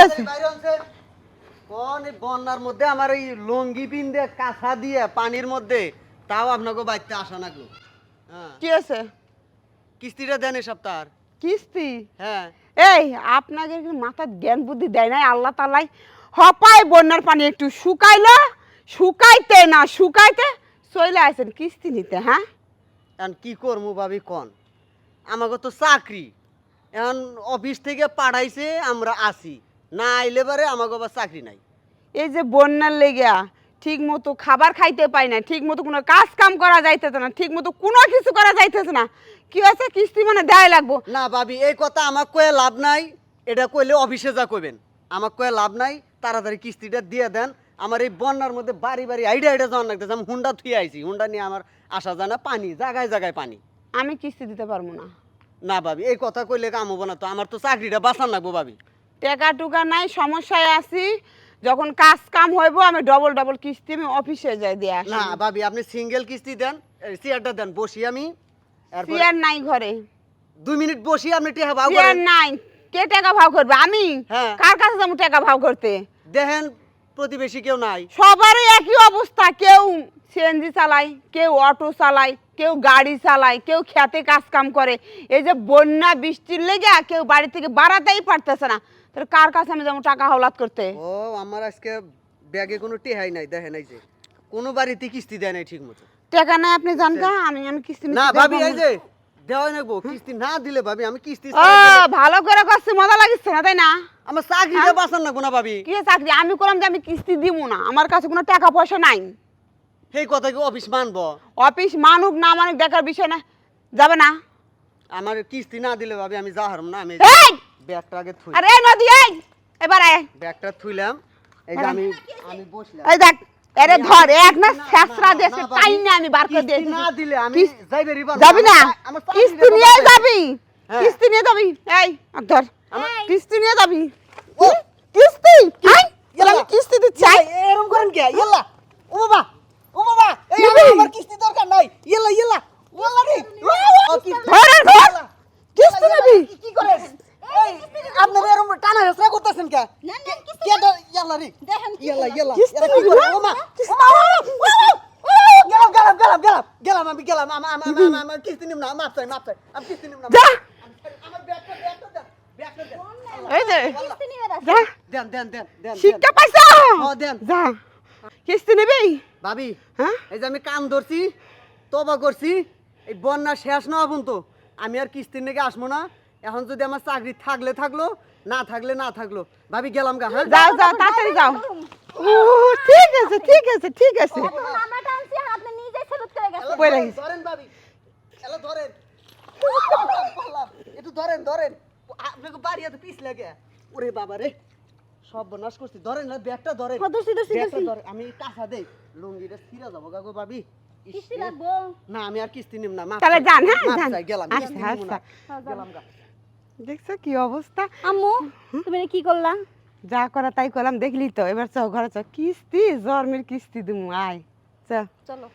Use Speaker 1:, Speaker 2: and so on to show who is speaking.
Speaker 1: আছে।
Speaker 2: কোন বন্যার মধ্যে আমার এই লঙ্গি পিন্দে কাঁথা দিয়ে পানির মধ্যে তাও আপনাকে বাড়িতে আসা লাগল হ্যাঁ।
Speaker 1: কি আছে
Speaker 2: কিস্তিটা দেন এ সপ্তাহ
Speaker 1: কিস্তি?
Speaker 2: হ্যাঁ।
Speaker 1: এই আপনাকে মাথার জ্ঞান বুদ্ধি দেয় নাই? আল্লাহ তালাই হপায় বন্যার পানি একটু শুকাইলো শুকাইতে না শুকাইতে চলে আসেন কিস্তি নিতে হ্যাঁ?
Speaker 2: এখন কি করব ভাবি কন? আমাকে তো চাকরি। এখন অফিস থেকে পাঠাইছে আমরা আসি। না আইলে পারে আমাকে আবার চাকরি নাই।
Speaker 1: এই যে বন্যার লেগা ঠিক মতো খাবার খাইতে পাই না ঠিক মতো কোনো কাজ কাম করা যাইতেছে না ঠিক মতো কোনো কিছু করা যাইতেছে না কি আছে কিস্তি মানে দেয় লাগবো।
Speaker 2: না ভাবি এই কথা আমার কয়ে লাভ নাই এটা কইলে অফিসে যা কইবেন। আমার কয়ে লাভ নাই তাড়াতাড়ি কিস্তিটা দিয়ে দেন। আমার এই বন্যার মধ্যে বাড়ি বাড়ি আইডা আইডা যাওয়ার লাগতেছে আমি হুন্ডা থুয়ে আইছি। হুন্ডা নিয়ে আমার আসা যায় না পানি জায়গায় জায়গায় পানি।
Speaker 1: আমি কিস্তি দিতে পারব না।
Speaker 2: না ভাবি এই কথা কইলে কাম হব না তো আমার তো চাকরিটা বাঁচান লাগবো ভাবি।
Speaker 1: টাকা টুকা নাই সমস্যায় আছি। যখন কাজ কাম হইব আমি ডবল ডবল কিস্তি আমি অফিসে যাই দিয়ে আসি।
Speaker 2: না ভাবি আপনি সিঙ্গেল কিস্তি দেন চেয়ারটা দেন বসি আমি
Speaker 1: চেয়ার নাই ঘরে।
Speaker 2: দুই মিনিট বসি আপনি টেহা ভাও
Speaker 1: চেয়ার নাই। কে টাকা ভাও করবে? আমি?
Speaker 2: হ্যাঁ।
Speaker 1: কার কাছে যাব টাকা ভাও করতে?
Speaker 2: দেখেন প্রতিবেশী কেউ নাই।
Speaker 1: সবারই একই অবস্থা। কেউ সিএনজি চালায় কেউ অটো চালায় কেউ গাড়ি চালায় কেউ খেতে কাজ কাম করে। এই যে বন্যা বৃষ্টির লেগে কেউ বাড়ি থেকে বাড়াতেই পারতেছে না। তাহলে কার কাছে আমি যাব টাকা হাওলাত করতে?
Speaker 2: ও আমার আজকে ব্যাগে কোনো টেহাই নাই দেখেন এই যে। কোনো বাড়িতে কিস্তি দেয় নাই ঠিক মতো
Speaker 1: টাকা নাই আপনি জান কা আমি আমি কিস্তি
Speaker 2: না ভাবি এই যে দেওয়াই নাকবো কিস্তি না দিলে ভাবি আমি কিস্তি
Speaker 1: ও ভালো করে করছি মজা লাগিচ্ছে না তাই না?
Speaker 2: আমার চাকরিটা বাঁচান নাকবো না ভাবি।
Speaker 1: কি চাকরি? আমি করলাম যে আমি কিস্তি দিব না আমার কাছে কোনো টাকা পয়সা নাই।
Speaker 2: সেই কথা কি অফিস মানবো?
Speaker 1: অফিস মানুক না মানুক দেখার বিষয় না যাবে না।
Speaker 2: আমার কিস্তি না দিলে ভাবি আমি যা হারম না আমি ব্যাগটা আগে থুই।
Speaker 1: আরে নদী এই! এবার আয়।
Speaker 2: ব্যাগটা থুইলাম। এই যে আমি আমি বসলাম।
Speaker 1: এই দেখ আরে ধর এক না শেষরা দেশে তাই না আমি বার করে দিয়েছি
Speaker 2: না দিলে আমি যাইবে রিবা
Speaker 1: যাবি না? কিস্তি নিয়ে যাবি?
Speaker 2: হ্যাঁ।
Speaker 1: কিস্তি নিয়ে যাবি? এই আর ধর কিস্তি নিয়ে যাবি?
Speaker 2: ও,
Speaker 1: কিস্তি? আই। আমি কিস্তি দিচ্ছি আই
Speaker 2: ইয়াল্লা, করেন কে? ইয়াল্লা। ও বাবা এই
Speaker 1: নিবি?
Speaker 2: আমার- আমার কিস্তি দরকার নাই ইয়াল্লা ইয়াল্লা ইয়াল্লা রে ও, কিস্তি-
Speaker 1: ধর আর ধর
Speaker 2: ইয়াল্লা,
Speaker 1: কিস্তি
Speaker 2: ইয়াল্লা,
Speaker 1: নিবি
Speaker 2: কি- কি করেন এই আপনারা এরম টানা হেসরা করতেছেন কে? কে রে?
Speaker 1: কিস্তি
Speaker 2: কি? ও মা গেলাম গেলাম গেলাম গেলাম। গেলাম আমি গেলাম। আমার আমার আমার আমার কিস্তি নিম না মাপ চাই মাপ চাই। আমি কিস্তি নিম না
Speaker 1: যা!
Speaker 2: আমার ব্যাগটা ব্যাগটা দেন ব্যাগটা দেন।
Speaker 1: এই যে। যা।
Speaker 2: দেন দেন দেন দেন
Speaker 1: শিক্ষা পাইছো?
Speaker 2: ও, দেন।
Speaker 1: যা। কিস্তি নিবি?
Speaker 2: ভাবি
Speaker 1: হ্যাঁ?
Speaker 2: এই যে আমি কান ধরছি তবা করছি এই বন্যা শেষ না হবুন তো। আমি আর কিস্তির নাকি আসব না। এখন যদি আমার চাকরি থাকলে থাকল না থাকলে না থাকল ভাবি গেলাম গা হ্যাঁ?
Speaker 1: যাও যাও তাড়াতাড়ি যাও। ও ঠিক আছে ঠিক আছে ঠিক আছে।
Speaker 2: ধরেন, ভাবি। ধরেন। একটু ধরেন ধরেন। আপনাকে বাড়ি এত পিস লাগে? ওরে বাবা রে সব বনাশ করছি। ধরেন না ব্যাগটা ধরেন।
Speaker 3: হ্যাঁ, ধরছি, ধরছি,
Speaker 2: ব্যাগটা আমি কাঁচা দেই। লুঙ্গিটা ছিঁড়া যাব ভাবি। না আমি আর কিস্তি নিম না মাফ
Speaker 1: তাহলে যান, হ্যাঁ,
Speaker 2: গেলাম।
Speaker 1: আচ্ছা। আচ্ছা।
Speaker 2: গেলাম গা।
Speaker 1: দেখছ কি অবস্থা?
Speaker 3: আম্মু তুমি কি করলা?
Speaker 1: যা করা তাই করলাম দেখলি তো এবার চ ঘরে চ। কিস্তি জর্মের কিস্তি দিমু আয়। চ।
Speaker 3: চলো।